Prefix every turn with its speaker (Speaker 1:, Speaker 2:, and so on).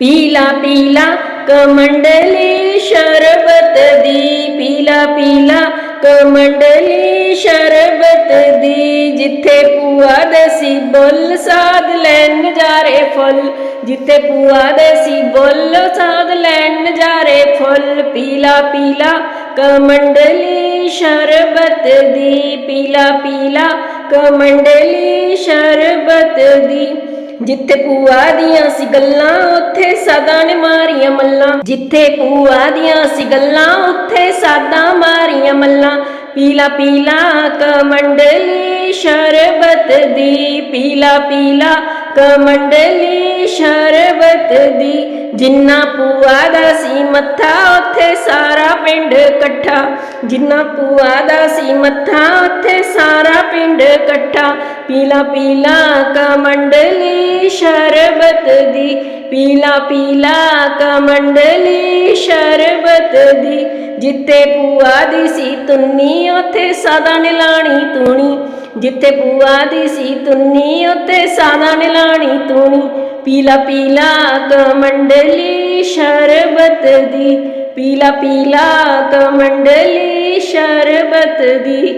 Speaker 1: ਪੀਲਾ ਪੀਲਾ ਕਮੰਡਲੀ ਸ਼ਰਬਤ ਦੀ, ਪੀਲਾ ਪੀਲਾ ਕਮੰਡਲੀ ਸ਼ਰਬਤ ਦੀ, ਜਿੱਥੇ ਪੂਆ ਦੇਸੀ ਬੁੱਲ ਸਾਧ ਲੈਣ ਨਜ਼ਾਰੇ ਫੁੱਲ, ਜਿੱਥੇ ਪੂਆ ਦੇਸੀ ਬੁੱਲ ਸਾਧ ਲੈਣ ਨਜ਼ਾਰੇ ਫੁੱਲ, ਪੀਲਾ ਪੀਲਾ ਕਮੰਡਲੀ ਸ਼ਰਬਤ ਦੀ, ਪੀਲਾ ਪੀਲਾ ਕਮੰਡਲੀ ਸ਼ਰਬਤ ਦੀ। ਜਿੱਥੇ ਪੂਆ ਦੀਆਂ ਸੀ ਗੱਲਾਂ, ਉੱਥੇ ਸਾਦਾ ਨੇ ਮਾਰੀਆਂ ਮੱਲਾਂ। ਜਿੱਥੇ ਪੂਆ ਦੀਆਂ ਸੀ ਗੱਲਾਂ, ਉੱਥੇ ਸਾਦਾ ਮਾਰੀਆਂ ਮੱਲਾਂ। ਪੀਲਾ ਪੀਲਾ ਕਮੰਡਲੀ ਸ਼ਰਬਤ ਦੀ, ਪੀਲਾ ਪੀਲਾ ਕਮੰਡਲੀ ਸ਼ਰਬਤ ਦੀ। ਜਿੰਨਾ ਪੂਆ ਦਾ ਸੀ ਮੱਥਾ, ਉੱਥੇ ਸਾਰਾ ਪਿੰਡ ਇਕੱਠਾ। ਜਿੰਨਾ ਪੂਆ ਦਾ ਸੀ ਮੱਥਾ, ਉੱਥੇ ਸਾਰਾ ਪਿੰਡ ਇਕੱਠਾ। ਪੀਲਾ ਪੀਲਾ ਕਮੰਡਲੀ ਸ਼ਰਬਤ ਦੀ, ਪੀਲਾ ਪੀਲਾ ਕਮੰਡਲੀ ਸ਼ਰਬਤ ਦੀ। ਜਿੱਥੇ ਪੂਆ ਦੀ ਸੀ ਤੁੰਨੀ ਉੱਥੇ ਸਦਾ ਨਿਲਾਣੀ ਤੂਣੀ। ਜਿੱਥੇ ਪੂਆ ਦੀ ਸੀ ਤੁੰਨੀ ਉੱਥੇ ਸਦਾ ਨਿਲਾਣੀ ਤੂਣੀ। ਪੀਲਾ ਪੀਲਾ ਕਮੰਡਲੀ ਸ਼ਰਬਤ ਦੀ, ਪੀਲਾ ਪੀਲਾ ਕਮੰਡਲੀ ਸ਼ਰਬਤ ਦੀ।